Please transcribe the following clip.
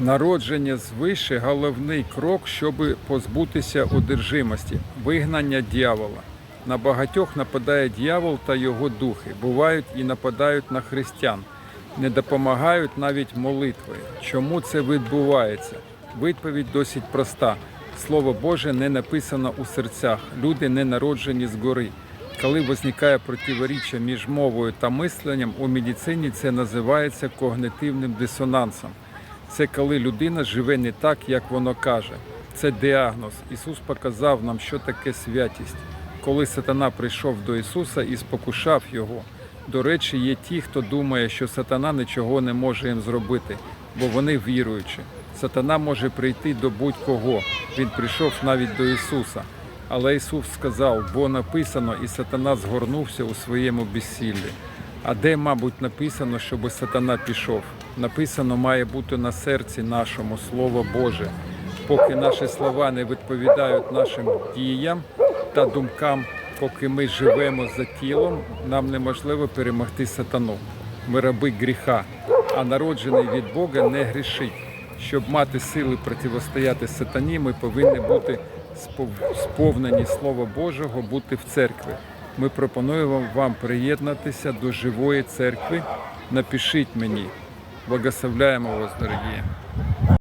Народження звише головний крок, щоб позбутися одержимості, вигнання дьявола. На багатьох нападає дьявол та його духи. Бувають і нападають на християн. Не допомагають навіть молитви. Чому це відбувається? Відповідь досить проста. Слово Боже не написано у серцях. Люди не народжені згори. Коли виникає противоріччя між мовою та мисленням, у медицині це називається когнитивним дисонансом. Це коли людина живе не так, як воно каже. Це діагноз. Ісус показав нам, що таке святість. Коли сатана прийшов до Ісуса і спокушав його. До речі, є ті, хто думає, що сатана нічого не може їм зробити, бо вони віруючі. Сатана може прийти до будь-кого. Він прийшов навіть до Ісуса. Але Ісус сказав, бо написано, і сатана згорнувся у своєму безсиллі. А де, мабуть, написано, щоб сатана пішов? Написано має бути на серці нашому Слово Боже. Поки наші слова не відповідають нашим діям та думкам, поки ми живемо за тілом, нам неможливо перемогти сатану. Ми раби гріха, а народжений від Бога не грішить. Щоб мати сили протистояти сатані, ми повинні бути сповнені Слова Божого, бути в церкві. Ми пропонуємо вам приєднатися до живої церкви. Напишіть мені. Благословляємо вас, дорогі.